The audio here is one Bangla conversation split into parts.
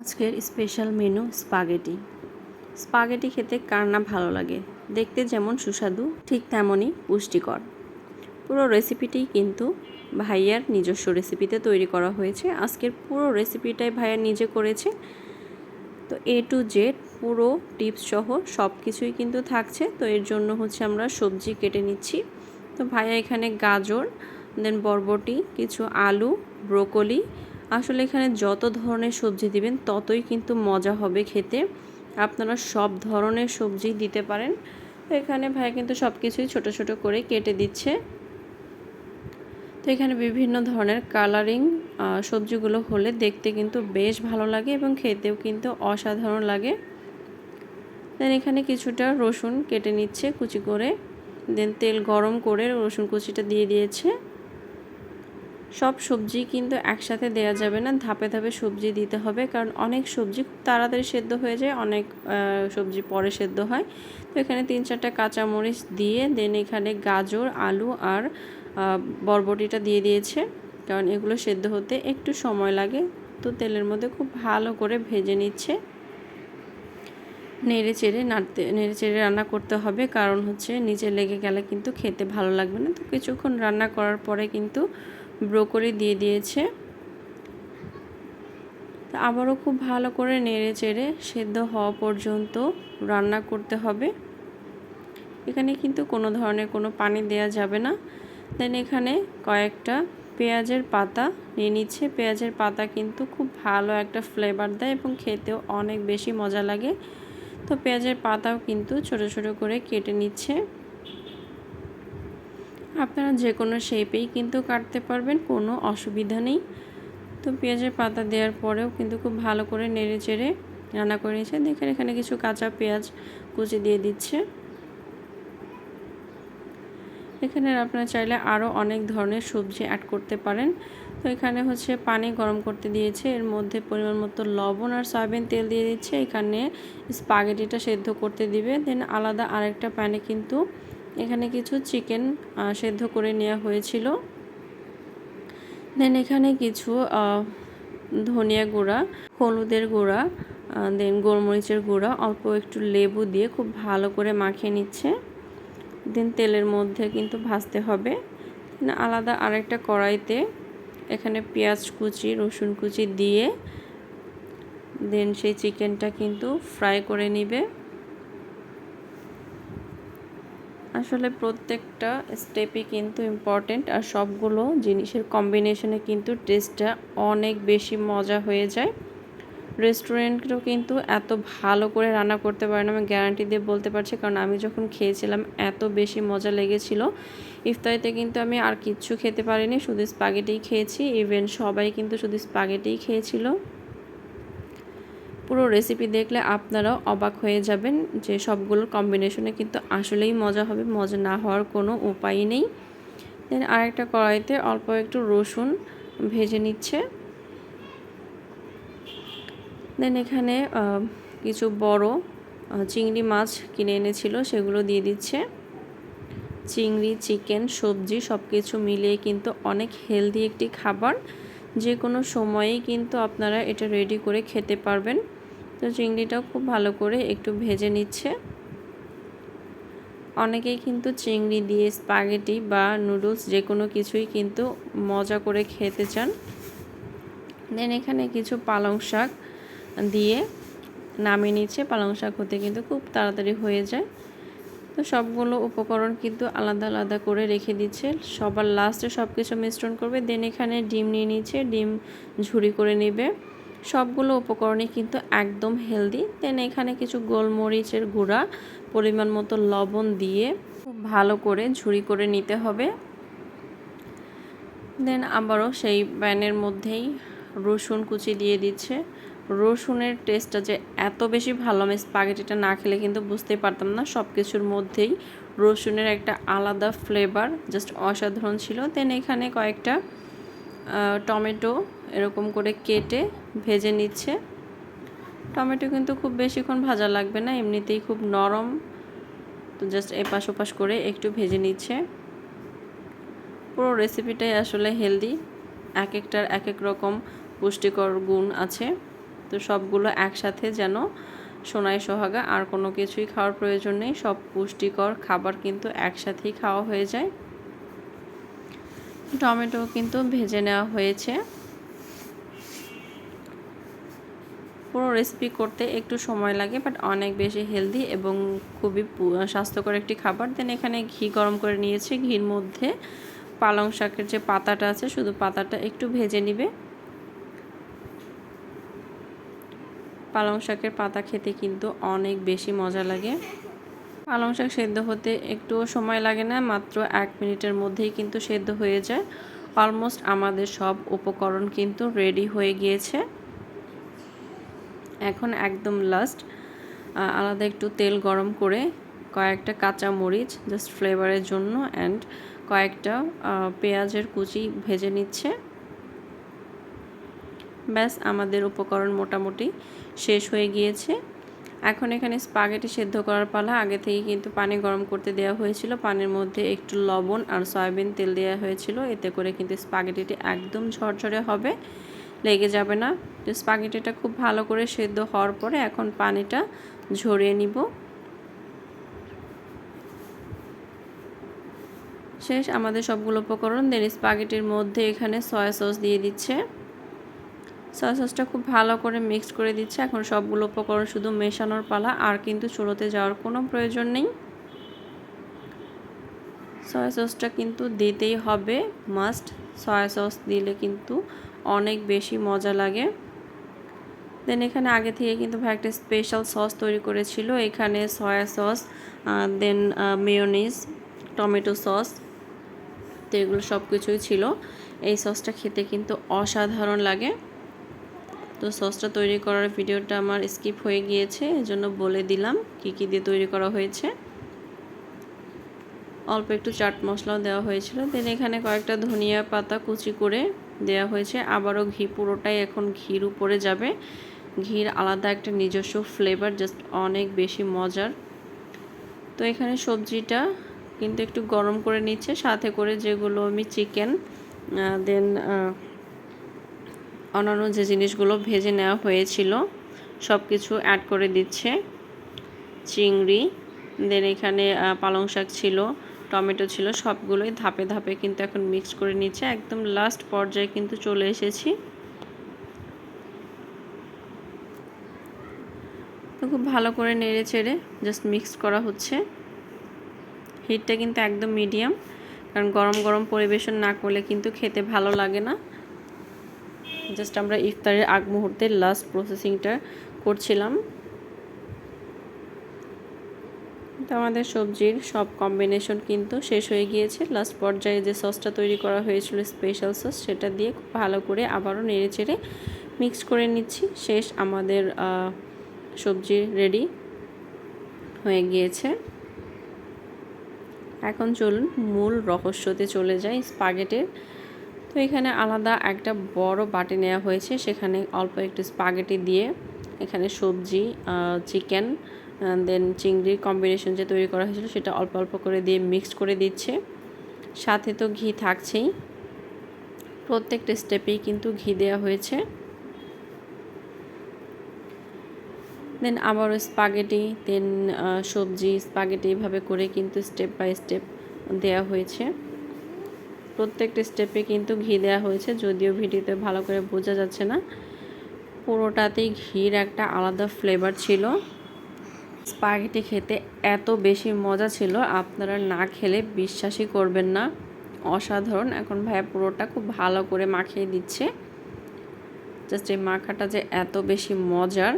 আজকের স্পেশাল মেনু স্পাগেটি। স্পাগেটি খেতে কার না ভালো লাগে? দেখতে যেমন সুস্বাদু, ঠিক তেমনই পুষ্টিকর। পুরো রেসিপিটি কিন্তু ভাইয়ার নিজস্ব রেসিপিতে তৈরি করা হয়েছে। আজকের পুরো রেসিপিটাই ভাইয়া নিজে করেছে। তো এ টু জেড পুরো টিপস সহ সব কিছুই কিন্তু থাকছে। তো এর জন্য হচ্ছে আমরা সবজি কেটে নিচ্ছি। তো ভাইয়া এখানে গাজর দেন বরবটি, কিছু আলু, ব্রোকলি আসলে এখানে যত ধরনের সবজি দিবেন, ততই কিন্তু মজা হবে খেতে। আপনারা সব ধরনের সবজি দিতে পারেন। তো এখানে ভাই কিন্তু সব কিছুই ছোটো ছোটো করে কেটে দিচ্ছে। তো এখানে বিভিন্ন ধরনের কালারিং সবজিগুলো হলে দেখতে কিন্তু বেশ ভালো লাগে এবং খেতেও কিন্তু অসাধারণ লাগে। দেন এখানে কিছুটা রসুন কেটে নিচ্ছে কুচি করে। দেন তেল গরম করে রসুন কুচিটা দিয়ে দিয়েছে। সব সবজি কিন্তু একসাথে দেওয়া যাবে না। ধাপে ধাপে সবজি দিতে হবে, কারণ অনেক সবজি খুব তাড়াতাড়ি সেদ্ধ হয়ে যায়, অনেক সবজি পরে সেদ্ধ হয়। তো এখানে তিন চারটা কাঁচামরিচ দিয়ে, দেন এখানে গাজর, আলু আর বরবটিটা দিয়ে দিয়েছে, কারণ এগুলো সেদ্ধ হতে একটু সময় লাগে। তো তেলের মধ্যে খুব ভালো করে ভেজে নিচ্ছে। নেড়ে চেড়ে নাড়তে, নেড়ে চেড়ে রান্না করতে হবে, কারণ হচ্ছে নিচে লেগে গেলে কিন্তু খেতে ভালো লাগবে না। তো কিছুক্ষণ রান্না করার পরে কিন্তু ব্রোকলি দিয়ে দিয়েছে। আবারও খুব ভালো করে নেড়ে চেড়ে সেদ্ধ হওয়া পর্যন্ত রান্না করতে হবে। এখানে কিন্তু কোনো ধরনের কোনো পানি দেয়া যাবে না। দেন এখানে কয়েকটা পেঁয়াজের পাতা নিয়ে নিচ্ছে। পেঁয়াজের পাতা কিন্তু খুব ভালো একটা ফ্লেভার দেয় এবং খেতেও অনেক বেশি মজা লাগে। তো পেঁয়াজের পাতাও কিন্তু ছোট ছোট করে কেটে নিচ্ছে। আপনারা যে কোনো শেপেই কিন্তু কাটতে পারবেন, কোনো অসুবিধা নেই। তো পেঁয়াজের পাতা দেওয়ার পরেও কিন্তু খুব ভালো করে নেড়ে চেড়ে রান্না করে নিয়েছে। দেখেন এখানে কিছু কাঁচা পেঁয়াজ কুচি দিয়ে দিচ্ছে। এখানে আপনারা চাইলে আরও অনেক ধরনের সবজি অ্যাড করতে পারেন। তো এখানে হচ্ছে পানি গরম করতে দিয়েছে। এর মধ্যে পরিমাণ মতো লবণ আর সয়াবিন তেল দিয়ে দিচ্ছে। এখানে স্পাগেটিটা সেদ্ধ করতে দিবে। দেন আলাদা আরেকটা প্যানে কিন্তু এখানে কিছু চিকেন সেদ্ধ করে নেওয়া হয়েছিল। দেন এখানে কিছু ধনিয়া গুঁড়া, হলুদের গুঁড়া দেন গোলমরিচের গুঁড়া, অল্প একটু লেবু দিয়ে খুব ভালো করে মাখিয়ে নিচ্ছে। দেন তেলের মধ্যে কিন্তু ভাজতে হবে। আলাদা আরেকটা কড়াইতে এখানে পেঁয়াজ কুচি, রসুন কুচি দিয়ে দেন সেই চিকেনটা কিন্তু ফ্রাই করে নিবে। আসলে প্রত্যেকটা স্টেপই কিন্তু ইম্পর্টেন্ট আর সবগুলো জিনিসের কম্বিনেশনে কিন্তু টেস্টটা অনেক বেশি মজা হয়ে যায়। রেস্টুরেন্টও কিন্তু এত ভালো করে রান্না করতে পারে না, আমি গ্যারান্টি দিয়ে বলতে পারছি, কারণ আমি যখন খেয়েছিলাম এত বেশি মজা লেগেছিল। ইফতারিতে কিন্তু আমি আর কিচ্ছু খেতে পারিনি, শুধু স্পাগেটিই খেয়েছি ইভেন সবাই কিন্তু শুধু স্পাগেটিই খেয়েছিল। পুরো রেসিপি দেখলে আপনারাও অবাক হয়ে যাবেন যে সবগুলোর কম্বিনেশনে কিন্তু আসলেই মজা হবে, মজা না হওয়ার কোনো উপায় নেই। দেন আরেকটা কড়াইতে অল্প একটু রসুন ভেজে নিচ্ছে। দেন এখানে কিছু বড় চিংড়ি মাছ কিনে এনেছিল, সেগুলো দিয়ে দিচ্ছে। চিংড়ি, চিকেন, সবজি সব কিছু মিলিয়ে কিন্তু অনেক হেলদি একটি খাবার। যে কোনো সময়েই কিন্তু আপনারা এটা রেডি করে খেতে পারবেন। তো চিংড়িটাও খুব ভালো করে একটু ভেজে নিচ্ছে। অনেকেই কিন্তু চিংড়ি দিয়ে স্পাগেটি বা নুডলস যে কোনো কিছুই কিন্তু মজা করে খেতে চান। দেন এখানে কিছু পালং শাক দিয়ে নামিয়ে নিচ্ছে। পালং শাক হতে কিন্তু খুব তাড়াতাড়ি হয়ে যায়। তো সবগুলো উপকরণ কিন্তু আলাদা আলাদা করে রেখে দিচ্ছে। সবার লাস্টে সব কিছু মিশ্রণ করবে। দেন এখানে ডিম নিয়ে নিচ্ছে। ডিম ঝুড়ি করে নেবে। সবগুলো উপকরণই কিন্তু একদম হেলদি দেন এখানে কিছু গোলমরিচের গুঁড়া, পরিমাণ মতো লবণ দিয়ে খুব ভালো করে ঝুড়ি করে নিতে হবে। দেন আবারও সেই প্যানের মধ্যেই রসুন কুচি দিয়ে দিচ্ছে। রসুনের টেস্টটা যে এত বেশি ভালো, আমি স্পাগেটিটা না খেলে কিন্তু বুঝতেই পারতাম না। সব কিছুর মধ্যেই রসুনের একটা আলাদা ফ্লেভার জাস্ট অসাধারণ ছিল। দেন এখানে কয়েকটা টমেটো এরকম করে কেটে ভেজে নিচ্ছে। টমেটো কিন্তু খুব বেশিক্ষণ ভাজা লাগবে না, এমনিতেই খুব নরম। তো জাস্ট এপাশ ওপাশ করে একটু ভেজে নিচ্ছে। পুরো রেসিপিটাই আসলে হেলদি এক একটার এক এক রকম পুষ্টিকর গুণ আছে। তো সবগুলো একসাথে যেন সোনায় সোহাগা, আর কোনো কিছুই খাওয়ার প্রয়োজন নেই। সব পুষ্টিকর খাবার কিন্তু একসাথেই খাওয়া হয়ে যায়। টমেটো কিন্তু ভেজে নেওয়া হয়েছে। পুরো রেসিপি করতে একটু সময় লাগে বাট অনেক বেশি হেলদি এবং খুবই স্বাস্থ্যকর একটি খাবার। দেন এখানে ঘি গরম করে নিয়েছি। ঘির মধ্যে পালং শাকের যে পাতাটা আছে, শুধু পাতাটা একটু ভেজে নিবে। পালং শাকের পাতা খেতে কিন্তু অনেক বেশি মজা লাগে। পালং শাক সেদ্ধ হতে একটুও সময় লাগে না, মাত্র এক মিনিটের মধ্যেই কিন্তু সেদ্ধ হয়ে যায়। অলমোস্ট আমাদের সব উপকরণ কিন্তু রেডি হয়ে গিয়েছে। এখন একদম লাস্ট আলাদা একটু তেল গরম করে কয়েকটা কাঁচা মরিচ জাস্ট ফ্লেভারের জন্য অ্যান্ড কয়েকটা পেঁয়াজের কুচি ভেজে নিচ্ছে। ব্যাস, আমাদের উপকরণ মোটামুটি শেষ হয়ে গিয়েছে। এখন এখানে স্পাগেটি সেদ্ধ করার পালা। আগে থেকে কিন্তু পানি গরম করতে দেওয়া হয়েছিল। পানির মধ্যে একটু লবণ আর সয়াবিন তেল দেওয়া হয়েছিল। এতে করে কিন্তু স্পাগেটিটি একদম ঝরঝরে হবে। লেগে যাবে না। তো স্পাগেটিটা খুব ভালো করে সেদ্ধ হওয়ার পরে এখন পানিটা ঝরিয়ে নিব। শেষ, আমাদের সবগুলো উপকরণ। দেন স্পাগেটির মধ্যে এখানে সয়া সস দিয়ে দিচ্ছে। সয়া সসটা খুব ভালো করে মিক্সড করে দিচ্ছে। এখন সবগুলো উপকরণ শুধু মেশানোর পালা, আর কিন্তু চুলোতে যাওয়ার কোনো প্রয়োজন নেই। সয়া সসটা কিন্তু দিতেই হবে। মাস্ট সয়া সস দিলে কিন্তু অনেক বেশি মজা লাগে। দেন এখানে আগে থেকে কিন্তু ভাই একটা স্পেশাল সস তৈরি করেছিল। এখানে সয়া সস দেন মেয়োনিজ টমেটো সস তো এগুলো সব কিছুই ছিল। এই সসটা খেতে কিন্তু অসাধারণ লাগে। তো সসটা তৈরি করার ভিডিওটা আমার স্কিপ হয়ে গিয়েছে, এজন্য বলে দিলাম কি কি দিয়ে তৈরি করা হয়েছে। অল্প একটু চাট মশলাও দেওয়া হয়েছিল। দেন এখানে কয়েকটা ধনিয়া পাতা কুচি করে দেওয়া হয়েছে। আবারও ঘি পুরোটাই এখন ঘির উপরে যাবে। ঘির আলাদা একটা নিজস্ব ফ্লেভার জাস্ট অনেক বেশি মজার। তো এখানে সবজিটা কিন্তু একটু গরম করে নিচ্ছে, সাথে করে যেগুলো আমি চিকেন দেন অন্যান্য যে জিনিসগুলো ভেজে নেওয়া হয়েছিল সব কিছু অ্যাড করে দিচ্ছে। চিংড়ি দেন এখানে পালং শাক ছিল। টমেটো ছিল সবগুলোই ধাপে ধাপে কিন্তু এখন মিক্স করে নিচ্ছে। একদম লাস্ট পর্যায়ে কিন্তু চলে এসেছি। তো খুব ভালো করে নেড়ে চেড়ে জাস্ট মিক্স করা হচ্ছে। হিটটা কিন্তু একদম মিডিয়াম কারণ গরম গরম পরিবেশন না করলে কিন্তু খেতে ভালো লাগে না। জাস্ট আমরা ইফতারের আগ মুহূর্তে লাস্ট প্রসেসিংটা করছিলাম। তো আমাদের সবজির সব কম্বিনেশন কিন্তু শেষ হয়ে গিয়েছে। লাস্ট পর্যায়ে যে সসটা তৈরি করা হয়েছিল স্পেশাল সস সেটা দিয়ে খুব ভালো করে আবারও নেড়ে চেড়ে মিক্স করে নিচ্ছি। শেষ আমাদের সবজি রেডি হয়ে গিয়েছে। এখন চলুন মূল রহস্যতে চলে যাই স্পাগেটের তো এখানে আলাদা একটা বড় বাটি নেওয়া হয়েছে, সেখানে অল্প একটু স্পাগেটি দিয়ে এখানে সবজি চিকেন দেন চিংড়ির কম্বিনেশন যে তৈরি করা হয়েছিল সেটা অল্প অল্প করে দিয়ে মিক্সড করে দিচ্ছে। সাথে তো ঘি থাকছেই। প্রত্যেকটা স্টেপেই কিন্তু ঘি দেওয়া হয়েছে। দেন আবারও স্পাগেটি দেন সবজি স্পাগেটি এভাবে করে কিন্তু স্টেপ বাই স্টেপ দেওয়া হয়েছে। প্রত্যেকটা স্টেপে কিন্তু ঘি দেওয়া হয়েছে, যদিও ভিডিওতে ভালো করে বোঝা যাচ্ছে না। পুরোটাতেই ঘির একটা আলাদা ফ্লেভার ছিল। স্পাগেটি খেতে এত বেশি মজা ছিল, আপনারা না খেলে বিশ্বাসই করবেন না। অসাধারণ। এখন ভাইয়া পুরোটা খুব ভালো করে মাখিয়ে দিচ্ছে। জাস্ট এই মাখাটা যে এত বেশি মজার,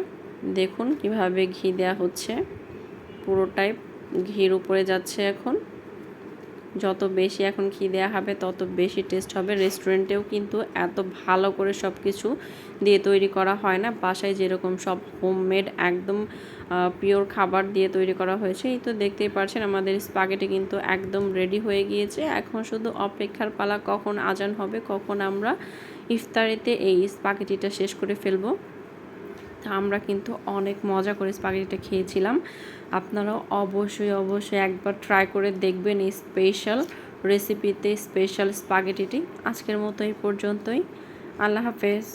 দেখুন কীভাবে ঘি দেয়া হচ্ছে। পুরোটাই ঘির উপরে যাচ্ছে এখন। যত বেশি এখন দেওয়া হবে, তত বেশি টেস্ট হবে। রেস্টুরেন্টেও কিন্তু এত ভালো করে সব কিছু দিয়ে তৈরি করা হয় না। বাসায় যেরকম সব হোমমেড একদম পিওর খাবার দিয়ে তৈরি করা হয়েছে। এই তো দেখতেই পারছেন আমাদের স্পাগেটি কিন্তু একদম রেডি হয়ে গিয়েছে। এখন শুধু অপেক্ষার পালা কখন আজান হবে, কখন আমরা ইফতারিতে এই স্পাগেটিটা শেষ করে ফেলব। আমরা কিন্তু অনেক মজা করে স্পাগেটিটা খেয়েছিলাম। আপনারাও অবশ্যই অবশ্যই একবার ট্রাই করে দেখবেন এই স্পেশাল রেসিপিতে স্পেশাল স্পাগেটিটি আজকের মতো এই পর্যন্তই। আল্লাহ হাফেজ।